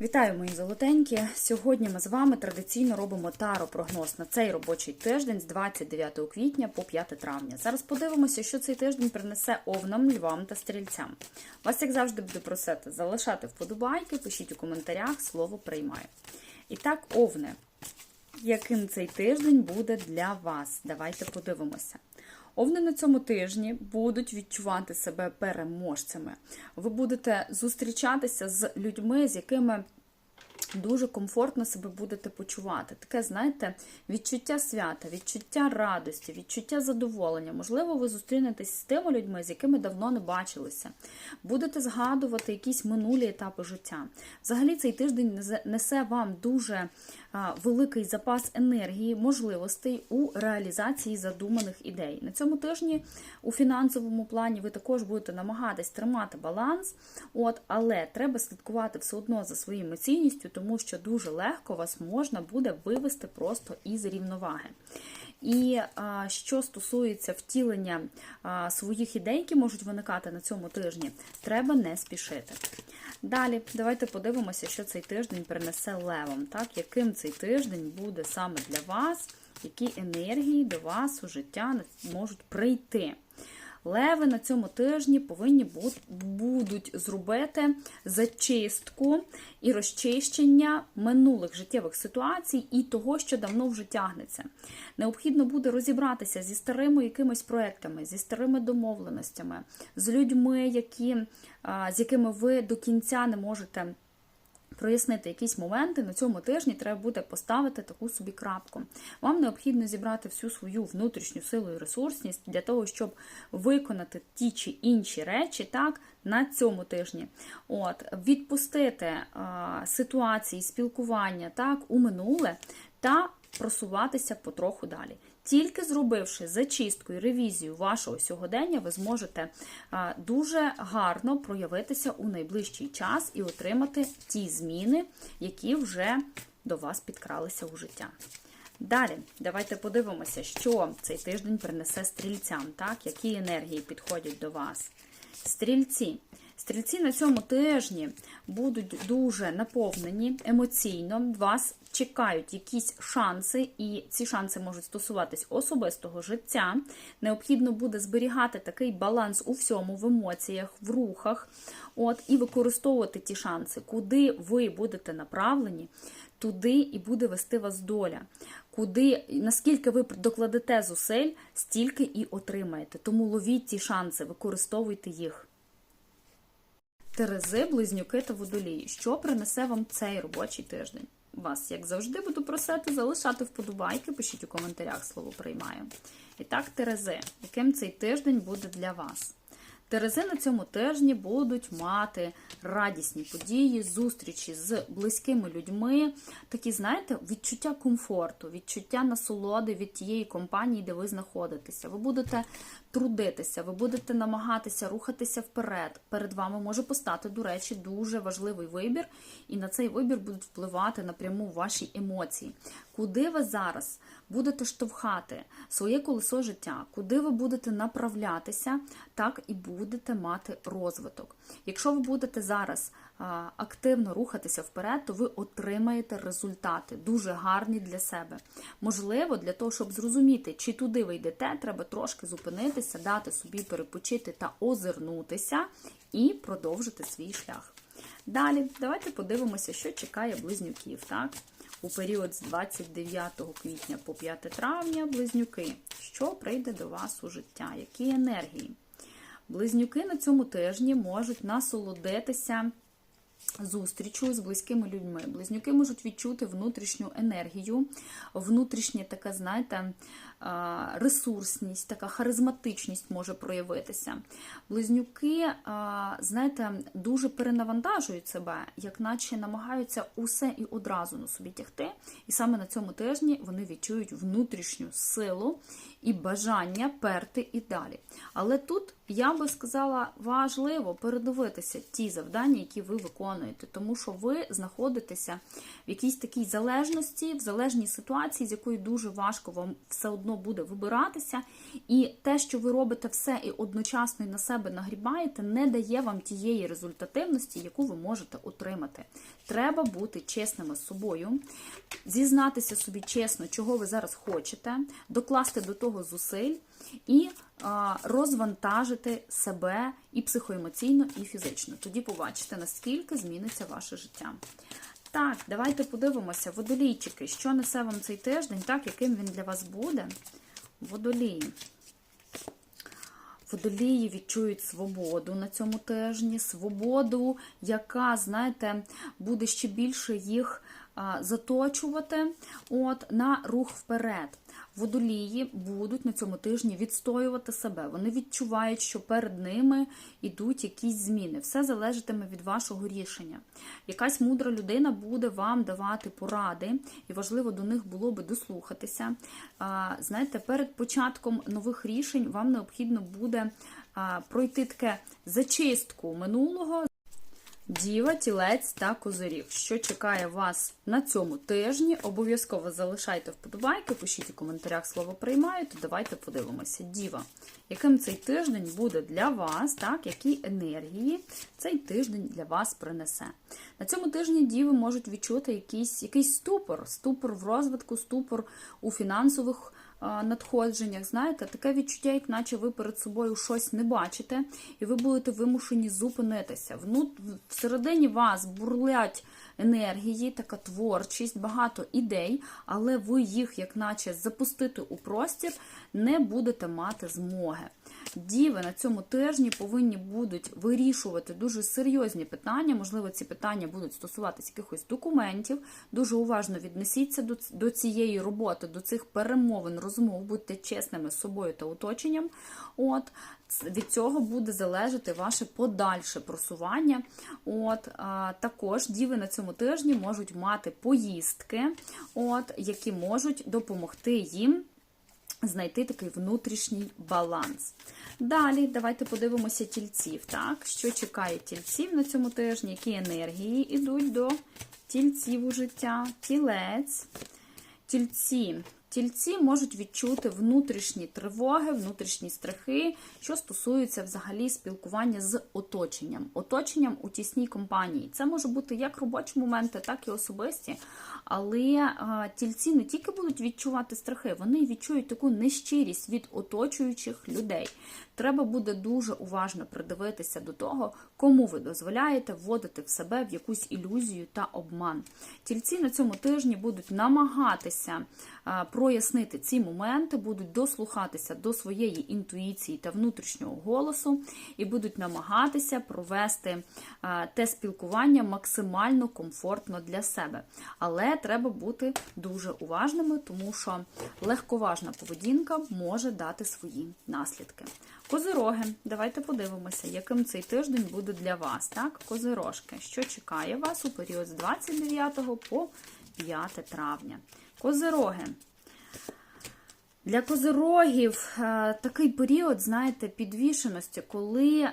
Вітаю, мої золотенькі! Сьогодні ми з вами традиційно робимо таро-прогноз на цей робочий тиждень з 29 квітня по 5 травня. Зараз подивимося, що цей тиждень принесе овнам, львам та стрільцям. Вас, як завжди, буду просити залишати вподобайки, пишіть у коментарях, слово приймаю. І так, овни, яким цей тиждень буде для вас? Давайте подивимося. Овни на цьому тижні будуть відчувати себе переможцями. Ви будете зустрічатися з людьми, з якими дуже комфортно себе будете почувати. Таке, знаєте, відчуття свята, відчуття радості, відчуття задоволення. Можливо, ви зустрінетесь з тими людьми, з якими давно не бачилися. Будете згадувати якісь минулі етапи життя. Взагалі, цей тиждень несе вам дуже великий запас енергії, можливостей у реалізації задуманих ідей. На цьому тижні у фінансовому плані ви також будете намагатись тримати баланс, от, але треба слідкувати все одно за своєю емоційністю, тому що дуже легко вас можна буде вивести просто із рівноваги. І а, що стосується втілення а, своїх ідей, які можуть виникати на цьому тижні, треба не спішити. Далі, давайте подивимося, що цей тиждень принесе левом. Так? Яким цей тиждень буде саме для вас, які енергії до вас у життя можуть прийти. Леви на цьому тижні повинні будуть зробити зачистку і розчищення минулих життєвих ситуацій і того, що давно вже тягнеться. Необхідно буде розібратися зі старими якимись проектами, зі старими домовленостями, з людьми, які, з якими ви до кінця не можете прояснити якісь моменти, на цьому тижні треба буде поставити таку собі крапку. Вам необхідно зібрати всю свою внутрішню силу і ресурсність для того, щоб виконати ті чи інші речі так, на цьому тижні. От, Відпустити а, ситуації, спілкування так, у минуле та просуватися потроху далі. Тільки зробивши зачистку і ревізію вашого сьогодення, ви зможете дуже гарно проявитися у найближчий час і отримати ті зміни, які вже до вас підкралися у життя. Далі, давайте подивимося, що цей тиждень принесе стрільцям, так? які енергії підходять до вас. Стрільці. Стрільці на цьому тижні будуть дуже наповнені емоційно, вас чекають якісь шанси, і ці шанси можуть стосуватись особистого життя. Необхідно буде зберігати такий баланс у всьому, в емоціях, в рухах, от, і використовувати ті шанси, куди ви будете направлені, туди і буде вести вас доля. Куди, наскільки ви докладете зусиль, стільки і отримаєте. Тому ловіть ті шанси, використовуйте їх. Терези, близнюки та водолії. Що принесе вам цей робочий тиждень? Вас, як завжди, буду просити залишати вподобайки, пишіть у коментарях слово приймаю. І так, Терези, яким цей тиждень буде для вас? Терези на цьому тижні будуть мати радісні події, зустрічі з близькими людьми, такі, знаєте, відчуття комфорту, відчуття насолоди від тієї компанії, де ви знаходитеся. Ви будете трудитися, ви будете намагатися рухатися вперед. Перед вами може постати, до речі, дуже важливий вибір, і на цей вибір будуть впливати напряму ваші емоції. Куди ви зараз будете штовхати своє колесо життя, куди ви будете направлятися, так і будете мати розвиток. Якщо ви будете зараз активно рухатися вперед, то ви отримаєте результати дуже гарні для себе. Можливо, для того, щоб зрозуміти, чи туди ви йдете, треба трошки зупинитися, дати собі перепочити та озирнутися і продовжити свій шлях. Далі, давайте подивимося, що чекає близнюків. так? У період з 29 квітня по 5 травня близнюки, що прийде до вас у життя, які енергії. Близнюки на цьому тижні можуть насолодитися зустрічю з близькими людьми. Близнюки можуть відчути внутрішню енергію, внутрішнє таке, знаєте, ресурсність, така харизматичність може проявитися. Близнюки, знаєте, дуже перенавантажують себе, як наче намагаються усе і одразу на собі тягти. І саме на цьому тижні вони відчують внутрішню силу і бажання перти і далі. Але тут я би сказала важливо передивитися ті завдання, які ви виконуєте тому що ви знаходитеся в якійсь такій залежності, в залежній ситуації, з якої дуже важко вам все одно буде вибиратися. І те, що ви робите все і одночасно і на себе нагрібаєте, не дає вам тієї результативності, яку ви можете отримати. Треба бути чесними з собою, зізнатися собі чесно, чого ви зараз хочете, докласти до того зусиль і а, розвантажити себе і психоемоційно, і фізично. Тоді побачите, наскільки зміниться ваше життя. Так, давайте подивимося, водолійчики, що несе вам цей тиждень, так, яким він для вас буде. Водолії. Водолії відчують свободу на цьому тижні, свободу, яка, знаєте, буде ще більше їх заточувати от, на рух вперед. Водолії будуть на цьому тижні відстоювати себе. Вони відчувають, що перед ними йдуть якісь зміни. Все залежатиме від вашого рішення. Якась мудра людина буде вам давати поради, і важливо до них було би дослухатися. Знаєте, перед початком нових рішень вам необхідно буде пройти таке зачистку минулого. Діва, тілець та козирів. Що чекає вас на цьому тижні? Обов'язково залишайте вподобайки, пишіть у коментарях слово приймаю, то давайте подивимося. Діва, яким цей тиждень буде для вас, так, які енергії цей тиждень для вас принесе. На цьому тижні діви можуть відчути якийсь, якийсь ступор, ступор в розвитку, ступор у фінансових надходженнях, знаєте, таке відчуття, як наче ви перед собою щось не бачите, і ви будете вимушені зупинитися. Внут, всередині вас бурлять енергії, така творчість, багато ідей, але ви їх, як наче, запустити у простір не будете мати змоги. Діви на цьому тижні повинні будуть вирішувати дуже серйозні питання. Можливо, ці питання будуть стосуватися якихось документів. Дуже уважно віднесіться до, до цієї роботи, до цих перемовин, розмов, будьте чесними з собою та оточенням. От від цього буде залежати ваше подальше просування. От а, також діви на цьому тижні можуть мати поїздки, от які можуть допомогти їм знайти такий внутрішній баланс. Далі, давайте подивимося тільців. Так, Що чекає тільців на цьому тижні, які енергії йдуть до тільців у життя, тілець, тільці. Тільці можуть відчути внутрішні тривоги, внутрішні страхи, що стосуються взагалі спілкування з оточенням, оточенням у тісній компанії. Це може бути як робочі моменти, так і особисті. Але а, тільці не тільки будуть відчувати страхи, вони відчують таку нещирість від оточуючих людей. Треба буде дуже уважно придивитися до того, кому ви дозволяєте вводити в себе в якусь ілюзію та обман. Тільці на цьому тижні будуть намагатися а, прояснити ці моменти, будуть дослухатися до своєї інтуїції та внутрішнього голосу, і будуть намагатися провести те спілкування максимально комфортно для себе. Але треба бути дуже уважними, тому що легковажна поведінка може дати свої наслідки. Козироги, давайте подивимося, яким цей тиждень буде для вас. Так, Козирожки, що чекає вас у період з 29 по 5 травня. Козироги. Для козирогів е, такий період, знаєте, підвішеності, коли е,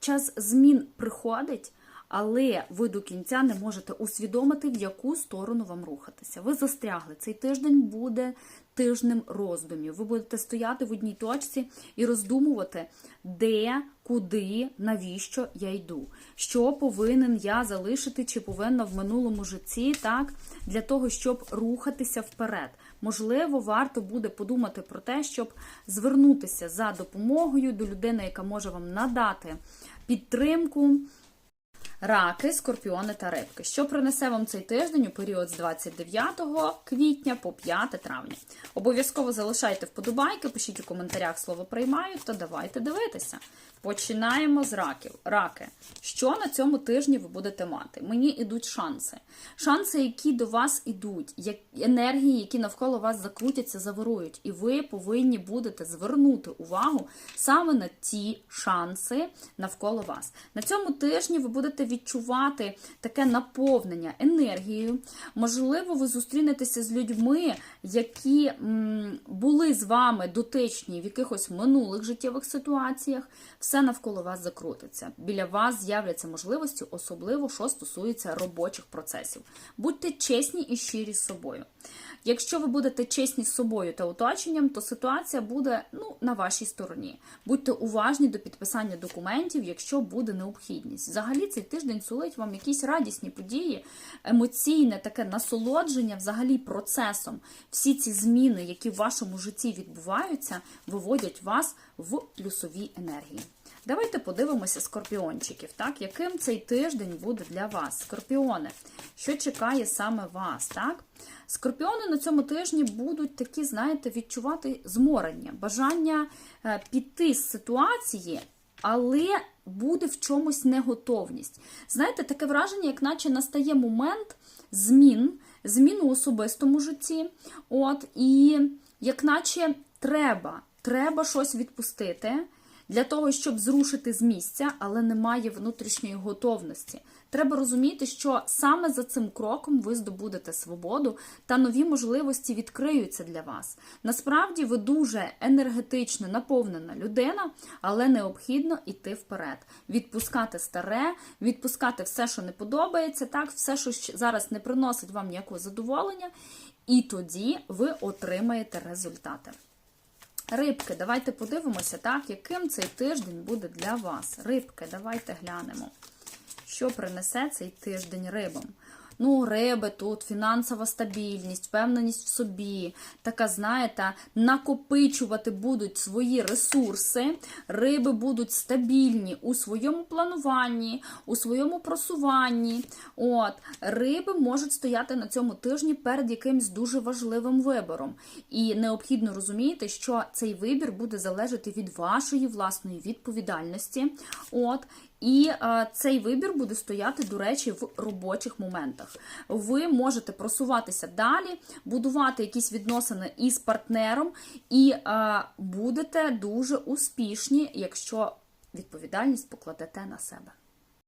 час змін приходить, але ви до кінця не можете усвідомити, в яку сторону вам рухатися. Ви застрягли. Цей тиждень буде тижнем роздумів. Ви будете стояти в одній точці і роздумувати, де, куди, навіщо я йду, що повинен я залишити чи повинна в минулому житті, так, для того, щоб рухатися вперед. Можливо, варто буде подумати про те, щоб звернутися за допомогою до людини, яка може вам надати підтримку. Раки, скорпіони та рибки. Що принесе вам цей тиждень у період з 29 квітня по 5 травня? Обов'язково залишайте вподобайки, пишіть у коментарях слово приймаю, та давайте дивитися. Починаємо з раків. Раки. Що на цьому тижні ви будете мати? Мені йдуть шанси. Шанси, які до вас йдуть, як енергії, які навколо вас закрутяться, завирують. І ви повинні будете звернути увагу саме на ті шанси навколо вас. На цьому тижні ви будете відчувати таке наповнення енергією. Можливо, ви зустрінетеся з людьми, які були з вами дотичні в якихось минулих життєвих ситуаціях. Все навколо вас закрутиться. Біля вас з'являться можливості, особливо що стосується робочих процесів. Будьте чесні і щирі з собою. Якщо ви будете чесні з собою та оточенням, то ситуація буде ну, на вашій стороні. Будьте уважні до підписання документів, якщо буде необхідність. Взагалі цей тиждень сулить вам якісь радісні події, емоційне таке насолодження, взагалі процесом. Всі ці зміни, які в вашому житті відбуваються, виводять вас в плюсові енергії. Давайте подивимося скорпіончиків, так? яким цей тиждень буде для вас. Скорпіони, що чекає саме вас, так? Скорпіони на цьому тижні будуть такі, знаєте, відчувати зморення, бажання е, піти з ситуації, але буде в чомусь неготовність. Знаєте, таке враження, як наче настає момент змін, змін у особистому житті. От, і як наче треба, треба щось відпустити для того, щоб зрушити з місця, але немає внутрішньої готовності. Треба розуміти, що саме за цим кроком ви здобудете свободу та нові можливості відкриються для вас. Насправді ви дуже енергетично наповнена людина, але необхідно йти вперед, відпускати старе, відпускати все, що не подобається, так, все, що зараз не приносить вам ніякого задоволення, і тоді ви отримаєте результати. Рибки, давайте подивимося, так, яким цей тиждень буде для вас. Рибки, давайте глянемо, що принесе цей тиждень рибам. Ну, риби тут фінансова стабільність, впевненість в собі. Така, знаєте, накопичувати будуть свої ресурси. Риби будуть стабільні у своєму плануванні, у своєму просуванні. От, риби можуть стояти на цьому тижні перед якимсь дуже важливим вибором. І необхідно розуміти, що цей вибір буде залежати від вашої власної відповідальності. От, і е, цей вибір буде стояти, до речі, в робочих моментах. Ви можете просуватися далі, будувати якісь відносини із партнером, і е, будете дуже успішні, якщо відповідальність покладете на себе.